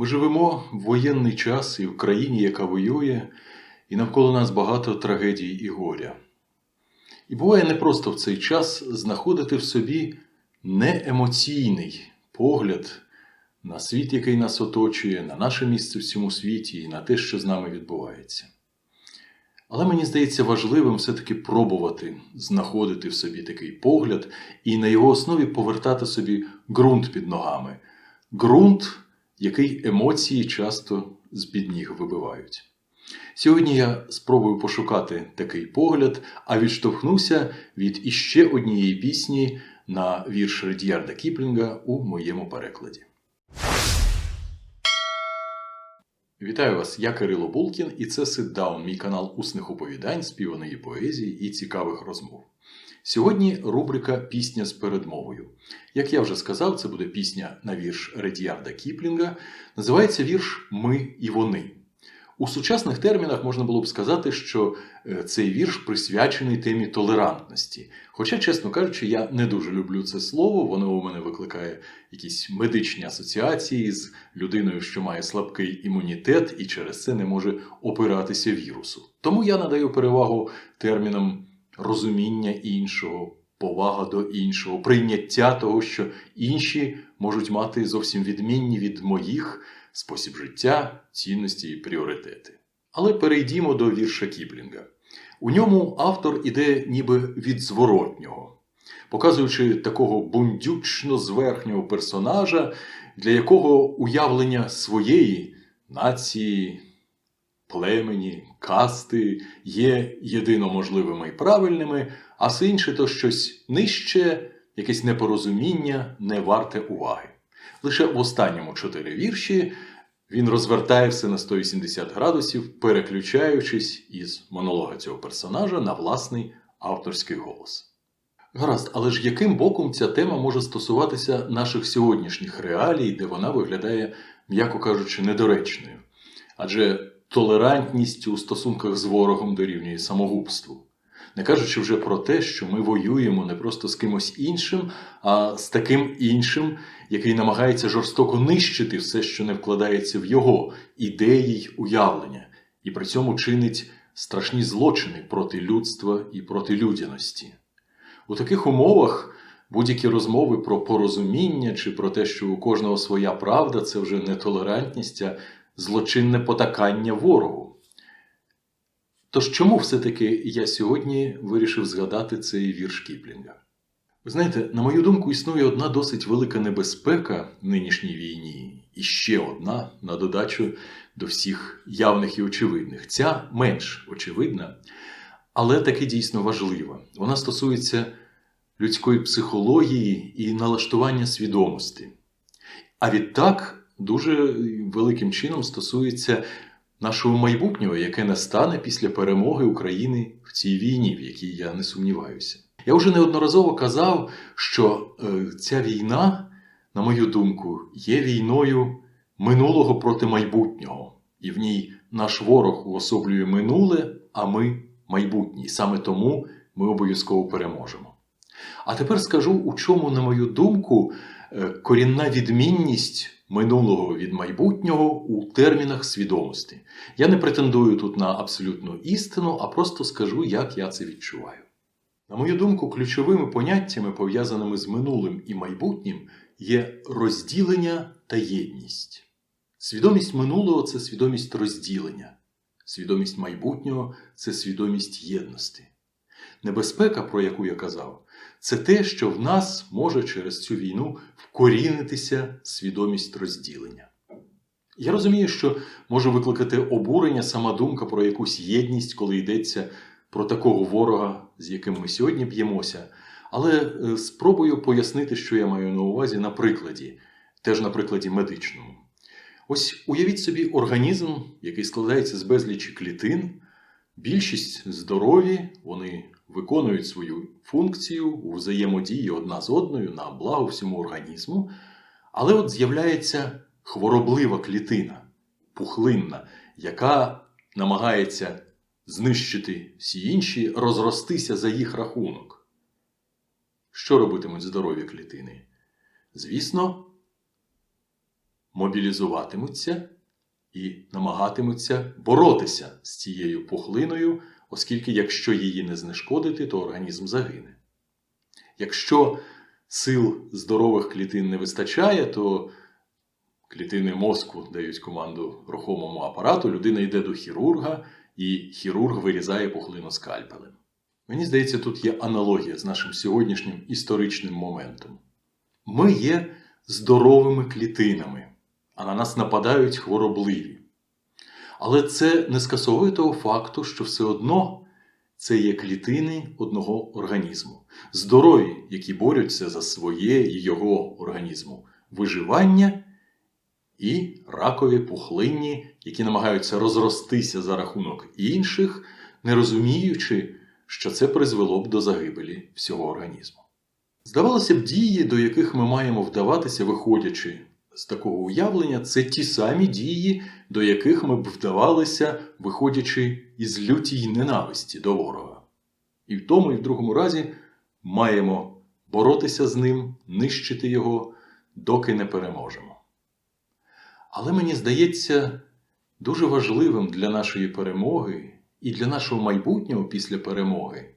Ми живемо в воєнний час і в країні, яка воює, і навколо нас багато трагедій і горя. І буває непросто в цей час знаходити в собі неемоційний погляд на світ, який нас оточує, на наше місце в цьому світі і на те, що з нами відбувається. Але мені здається важливим все-таки пробувати знаходити в собі такий погляд і на його основі повертати собі ґрунт під ногами. Ґрунт, який емоції часто з-під ніг вибивають. Сьогодні я спробую пошукати такий погляд, а відштовхнуся від іще однієї пісні на вірш Редіарда Кіплінга у моєму перекладі. Вітаю вас, я Кирило Булкін, і це Ситдаун, мій канал усних оповідань, співаної поезії і цікавих розмов. Сьогодні рубрика Пісня з передмовою. Як я вже сказав, це буде пісня на вірш Редіарда Кіплінга. Називається вірш Ми і вони. У сучасних термінах можна було б сказати, що е, цей вірш присвячений темі толерантності. Хоча, чесно кажучи, я не дуже люблю це слово, воно у мене викликає якісь медичні асоціації з людиною, що має слабкий імунітет і через це не може опиратися вірусу. Тому я надаю перевагу термінам розуміння іншого, повага до іншого, прийняття того, що інші можуть мати зовсім відмінні від моїх спосіб життя, цінності і пріоритети. Але перейдімо до вірша Кіплінга. У ньому автор іде ніби від зворотнього, показуючи такого бундючно зверхнього персонажа, для якого уявлення своєї нації, племені, касти є єдино можливими і правильними, а все інше то щось нижче, якесь непорозуміння, не варте уваги. Лише в останньому чотири вірші він розвертає все на 180 градусів, переключаючись із монолога цього персонажа на власний авторський голос. Гаразд, але ж яким боком ця тема може стосуватися наших сьогоднішніх реалій, де вона виглядає, м'яко кажучи, недоречною? Адже толерантність у стосунках з ворогом дорівнює самогубству. Не кажучи вже про те, що ми воюємо не просто з кимось іншим, а з таким іншим, який намагається жорстоко нищити все, що не вкладається в його ідеї й уявлення, і при цьому чинить страшні злочини проти людства і проти людяності. У таких умовах будь-які розмови про порозуміння чи про те, що у кожного своя правда, це вже не толерантність, а злочинне потакання ворогу. Тож чому все-таки я сьогодні вирішив згадати цей вірш Кіплінга? Ви знаєте, на мою думку, існує одна досить велика небезпека в нинішній війні, і ще одна на додачу до всіх явних і очевидних. Ця менш очевидна, але таки дійсно важлива. Вона стосується людської психології і налаштування свідомості. А відтак дуже великим чином стосується нашого майбутнього, яке настане після перемоги України в цій війні, в якій я не сумніваюся. Я вже неодноразово казав, що е, ця війна, на мою думку, є війною минулого проти майбутнього, і в ній наш ворог уособлює минуле, а ми майбутнє. Саме тому ми обов'язково переможемо. А тепер скажу, у чому, на мою думку, е, корінна відмінність минулого від майбутнього у термінах свідомості. Я не претендую тут на абсолютну істину, а просто скажу, як я це відчуваю. На мою думку, ключовими поняттями, пов'язаними з минулим і майбутнім, є розділення та єдність. Свідомість минулого це свідомість розділення, свідомість майбутнього це свідомість єдності. Небезпека, про яку я казав, це те, що в нас може через цю війну вкорінитися свідомість розділення. Я розумію, що може викликати обурення сама думка про якусь єдність, коли йдеться про такого ворога, з яким ми сьогодні б'ємося, але е, спробую пояснити, що я маю на увазі на прикладі, теж на прикладі медичному. Ось уявіть собі організм, який складається з безлічі клітин, більшість здорові, вони виконують свою функцію у взаємодії одна з одною на благо всьому організму, але от з'являється хвороблива клітина, пухлинна, яка намагається знищити всі інші, розростися за їх рахунок. Що робитимуть здорові клітини? Звісно, мобілізуватимуться і намагатимуться боротися з цією пухлиною, оскільки якщо її не знешкодити, то організм загине. Якщо сил здорових клітин не вистачає, то клітини мозку дають команду рухомому апарату, людина йде до хірурга, і хірург вирізає пухлину скальпелем. Мені здається, тут є аналогія з нашим сьогоднішнім історичним моментом. Ми є здоровими клітинами, а на нас нападають хворобливі. Але це не скасовує того факту, що все одно це є клітини одного організму, здорові, які борються за своє і його організму, виживання і ракові пухлинні, які намагаються розростися за рахунок інших, не розуміючи, що це призвело б до загибелі всього організму. Здавалося б, дії, до яких ми маємо вдаватися, виходячи з такого уявлення, це ті самі дії, до яких ми б вдавалися, виходячи із лютій ненависті до ворога. І в тому, і в другому разі маємо боротися з ним, нищити його, доки не переможемо. Але мені здається дуже важливим для нашої перемоги і для нашого майбутнього після перемоги,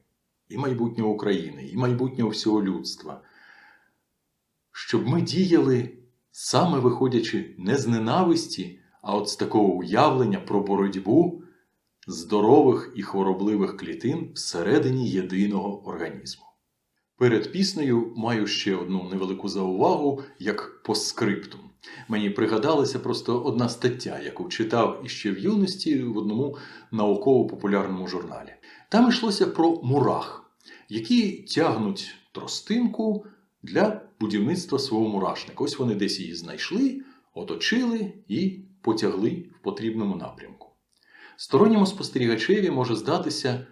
і майбутнього України, і майбутнього всього людства, щоб ми діяли саме виходячи не з ненависті, а от з такого уявлення про боротьбу здорових і хворобливих клітин всередині єдиного організму. Перед піснею маю ще одну невелику заувагу, як по скриптум. Мені пригадалася просто одна стаття, яку читав іще в юності в одному науково-популярному журналі. Там йшлося про мурах, які тягнуть тростинку для будівництва свого мурашника. Ось вони десь її знайшли, оточили і потягли в потрібному напрямку. Сторонньому спостерігачеві може здатися,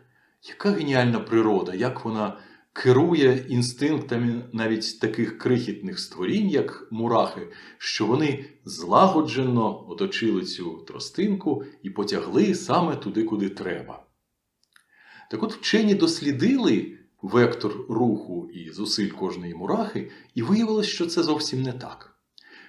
яка геніальна природа, як вона керує інстинктами навіть таких крихітних створінь, як мурахи, що вони злагоджено оточили цю тростинку і потягли саме туди, куди треба. Так от вчені дослідили вектор руху і зусиль кожної мурахи, і виявилось, що це зовсім не так.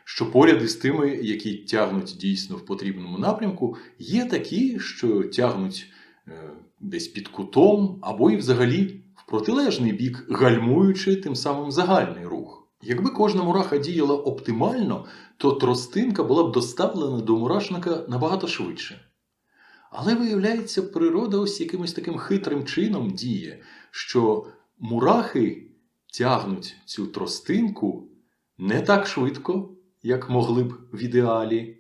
Що поряд із тими, які тягнуть дійсно в потрібному напрямку, є такі, що тягнуть е, десь під кутом або і взагалі в протилежний бік, гальмуючи тим самим загальний рух. Якби кожна мураха діяла оптимально, то тростинка була б доставлена до мурашника набагато швидше. Але виявляється, природа ось якимось таким хитрим чином діє, що мурахи тягнуть цю тростинку не так швидко, як могли б в ідеалі,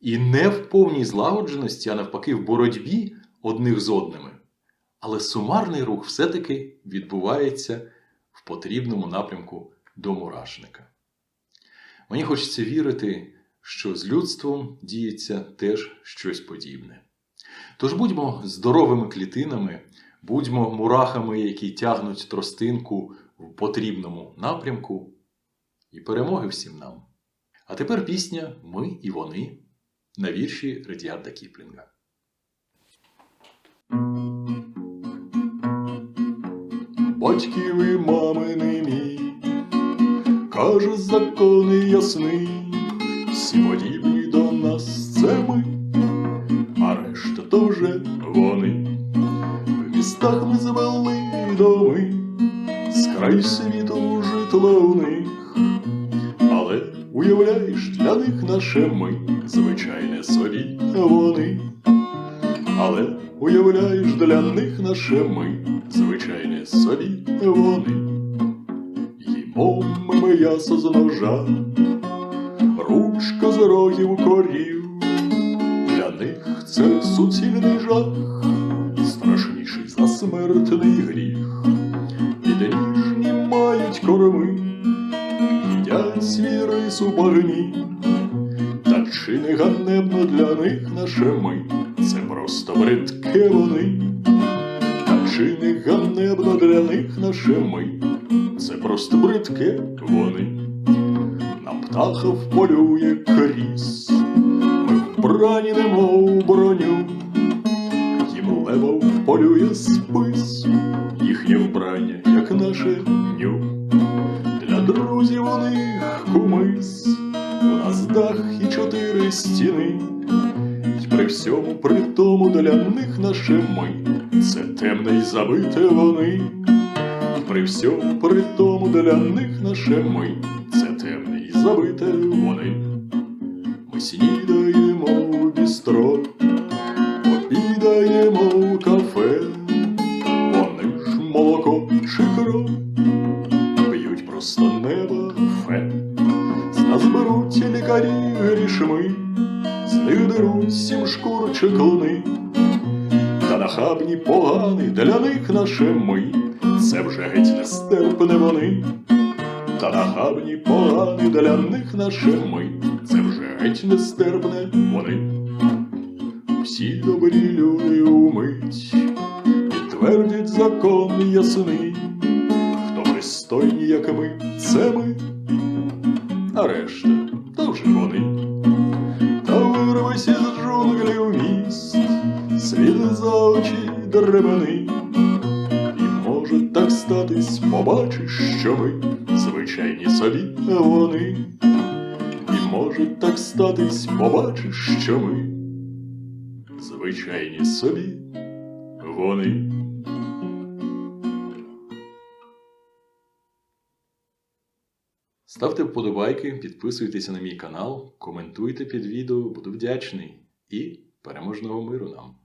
і не в повній злагодженості, а навпаки, в боротьбі одних з одними. Але сумарний рух все-таки відбувається в потрібному напрямку до мурашника. Мені хочеться вірити, що з людством діється теж щось подібне. Тож будьмо здоровими клітинами, будьмо мурахами, які тягнуть тростинку в потрібному напрямку, і перемоги всім нам. А тепер пісня Ми і вони на вірші Редіарда Кіплінга. Батьків і мами не мій, каже закони ясний, всі подібні до нас це ми, містах ми звели доми, з край світу житло у них, але уявляєш, для них наше ми, звичайне собі вони. Але уявляєш, для них наше ми, звичайне собі вони. Їмо ми м'ясо з ножа, ручка з рогів корів. Корми, їдять свій рис. Та чи не ганебно для них наше ми? Це просто бридке вони. Та чи не ганебно для них наше ми? Це просто бридке вони. На птаха вполює кріс, ми вбрані немов броню, їм лева вполює спис, їхнє вбрання, як наше ню. Стіни. Й при всьому при тому для них наше ми, це темне й забите вони. При всьому при тому для них наше ми, це темне й забите вони. Ми снідаємо в бістро, обідаємо в кафе, вони ж молоко чи кров грішми, з них деруть сім шкур чеклуни. Та нахабні погані для них наше ми, це вже геть нестерпне вони. Та нахабні погані для них наше ми, це вже геть нестерпне вони. Всі добрі люди умить, підтвердять закон ясний, хто пристойні, як ми, це ми, а решта деревини. І може так статись, побачиш, що ми звичайні собі вони. І може так статись, побачиш, що ми звичайні собі вони. Ставте вподобайки, підписуйтеся на мій канал, коментуйте під відео, буду вдячний. І переможного миру нам!